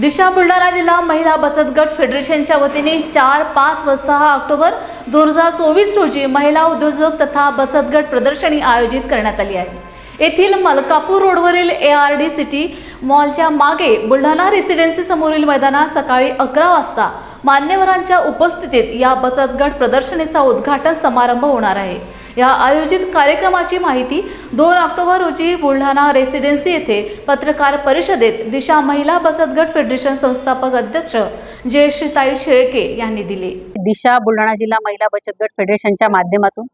दिशा बुलढाणा जिल्हा महिला बचत गट फेडरेशनच्या वतीने चार पाच व सहा ऑक्टोबर दोन हजार चोवीस रोजी महिला उद्योजक तथा बचत गट प्रदर्शनी आयोजित करण्यात आली आहे. येथील मलकापूर रोडवरील ए आर डी सिटी मॉलच्या मागे बुलढाणा रेसिडेन्सी समोरील मैदानात सकाळी अकरा वाजता मान्यवरांच्या उपस्थितीत या बचत गट प्रदर्शनीचा उद्घाटन समारंभ होणार आहे. या आयोजित कार्यक्रमाची माहिती दोन ऑक्टोबर रोजी बुलढाणा रेसिडेन्सी येथे पत्रकार परिषदेत दिशा महिला बचत गट फेडरेशन संस्थापक अध्यक्ष जयश्रीताई शेळके यांनी दिली. दिशा बुलढाणा जिल्हा महिला बचत गट फेडरेशनच्या माध्यमातून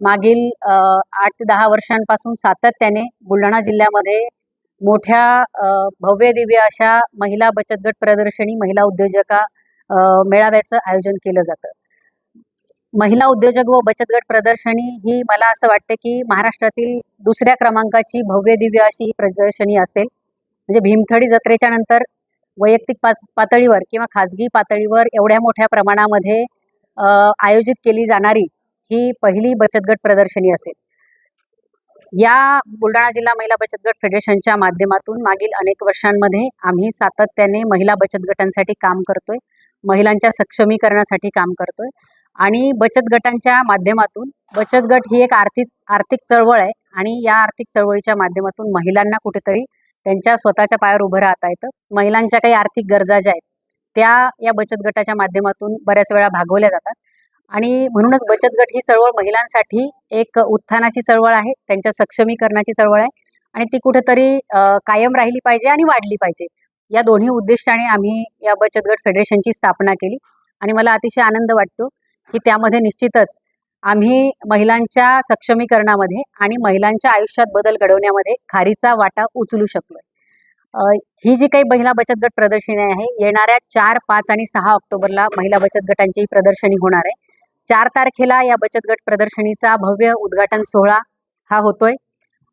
मागील आठ ते दहा वर्षांपासून सातत्याने बुलढाणा जिल्ह्यामध्ये मोठ्या भव्य दिव्य अशा महिला बचत गट प्रदर्शनी महिला उद्योजका मेळाव्याचं आयोजन केलं जातं. महिला उद्योजक व बचत गट प्रदर्शनी ही मला असं वाटतं की महाराष्ट्रातील दुसऱ्या क्रमांकाची भव्य दिव्य अशी ही प्रदर्शनी असेल. म्हणजे भीमथडी जत्रेच्या नंतर वैयक्तिक पाच पातळीवर किंवा खाजगी पातळीवर एवढ्या मोठ्या प्रमाणामध्ये आयोजित केली जाणारी ही पहिली बचत गट प्रदर्शनी असेल. या बुलढाणा जिल्हा महिला बचत गट फेडरेशनच्या माध्यमातून मागील अनेक वर्षांमध्ये आम्ही सातत्याने महिला बचत गटांसाठी काम करतोय. महिलांच्या सक्षमीकरणासाठी काम करतोय. आणि बचत गटांच्या माध्यमातून बचत गट ही एक आर्थिक आर्थिक चळवळ आहे आणि या आर्थिक चळवळीच्या माध्यमातून महिलांना कुठेतरी त्यांच्या स्वतःच्या पायावर उभं राहता येतं. महिलांच्या काही आर्थिक गरजा ज्या आहेत त्या या बचत गटाच्या माध्यमातून बऱ्याच वेळा भागवल्या जातात. आणि म्हणूनच बचत गट ही चळवळ महिलांसाठी एक उत्थानाची चळवळ आहे त्यांच्या सक्षमीकरणाची चळवळ आहे आणि ती कुठेतरी कायम राहिली पाहिजे आणि वाढली पाहिजे. या दोन्ही उद्दिष्टाने आम्ही या बचत गट फेडरेशनची स्थापना केली आणि मला अतिशय आनंद वाटतो की त्यामध्ये निश्चितच आम्ही महिलांच्या सक्षमीकरणामध्ये आणि महिलांच्या आयुष्यात बदल घडवण्यामध्ये खारीचा वाटा उचलू शकलोय. ही जी काही महिला बचत गट प्रदर्शनी आहे येणाऱ्या चार पाच आणि सहा ऑक्टोबरला महिला बचत गटांची प्रदर्शनी होणार आहे. चार तारखेला या बचत गट प्रदर्शनीचा भव्य उद्घाटन सोहळा हा होतोय.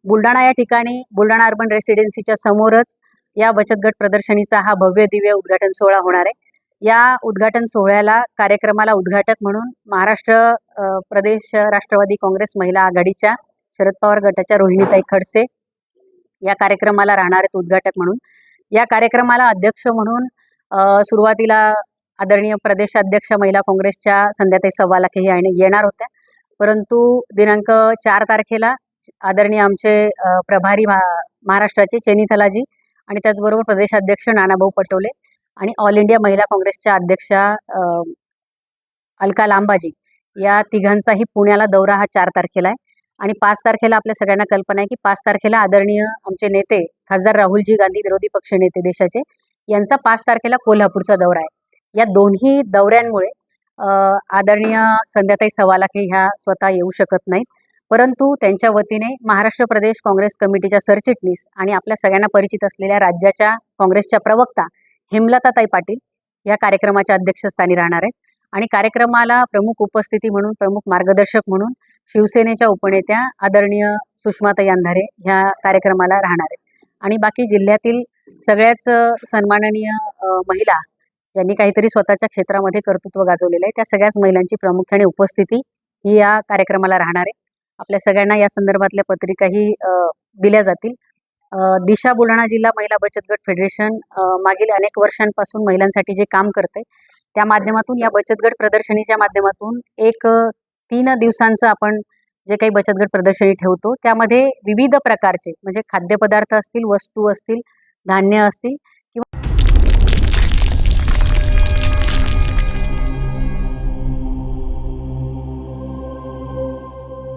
बुलढाणा या ठिकाणी बुलढाणा अर्बन रेसिडेन्सीच्या समोरच या बचत गट प्रदर्शनीचा हा भव्य दिव्य उद्घाटन सोहळा होणार आहे. या उद्घाटन सोहळ्याला कार्यक्रमाला उद्घाटक म्हणून महाराष्ट्र प्रदेश राष्ट्रवादी काँग्रेस महिला आघाडीच्या शरद पवार गटाच्या रोहिणीताई खडसे या कार्यक्रमाला राहणार आहेत उद्घाटक म्हणून. या कार्यक्रमाला अध्यक्ष म्हणून सुरुवातीला आदरणीय प्रदेशाध्यक्ष महिला काँग्रेसच्या संध्याताई सव्वालाखे हे येणार होत्या. परंतु दिनांक चार तारखेला आदरणीय आमचे प्रभारी महा महाराष्ट्राचे चेनीथलाजी आणि त्याचबरोबर प्रदेशाध्यक्ष नानाभाऊ पटोले आणि ऑल इंडिया महिला काँग्रेसच्या अध्यक्षा अलका लांबाजी या तिघांचाही पुण्याला दौरा हा चार तारखेला आहे. आणि पाच तारखेला आपल्या सगळ्यांना कल्पना आहे की पाच तारखेला आदरणीय आमचे नेते खासदार राहुलजी गांधी विरोधी पक्ष नेते देशाचे यांचा पाच तारखेला कोल्हापूरचा दौरा आहे. या दोन्ही दौऱ्यांमुळे आदरणीय संध्याताई सवालाखे ह्या स्वतः येऊ शकत नाहीत. परंतु त्यांच्या वतीने महाराष्ट्र प्रदेश काँग्रेस कमिटीच्या सरचिटणीस आणि आपल्या सगळ्यांना परिचित असलेल्या राज्याच्या काँग्रेसच्या प्रवक्ता हेमलताताई पाटील या कार्यक्रमाच्या अध्यक्षस्थानी राहणार आहेत. आणि कार्यक्रमाला प्रमुख उपस्थिती म्हणून प्रमुख मार्गदर्शक म्हणून शिवसेनेच्या उपनेत्या आदरणीय सुषमाताई अंधारे ह्या कार्यक्रमाला राहणार आहेत. आणि बाकी जिल्ह्यातील सगळ्याच सन्माननीय महिला ज्यांनी काहीतरी स्वतःच्या क्षेत्रामध्ये कर्तृत्व गाजवलेलं आहे त्या सगळ्याच महिलांची प्रामुख्याने उपस्थिती ही या कार्यक्रमाला राहणार आहे. आपल्या सगळ्यांना या संदर्भातल्या पत्रिकाही दिल्या जातील. दिशा बुलढाणा जिल्हा महिला बचत गट फेडरेशन मागील अनेक वर्षांपासून महिलांसाठी जे काम करते त्या माध्यमातून या बचत गट प्रदर्शनीच्या माध्यमातून एक तीन दिवसांचं आपण जे काही बचत गट प्रदर्शनी ठेवतो त्यामध्ये विविध प्रकारचे म्हणजे खाद्यपदार्थ असतील वस्तू असतील धान्य असतील किंवा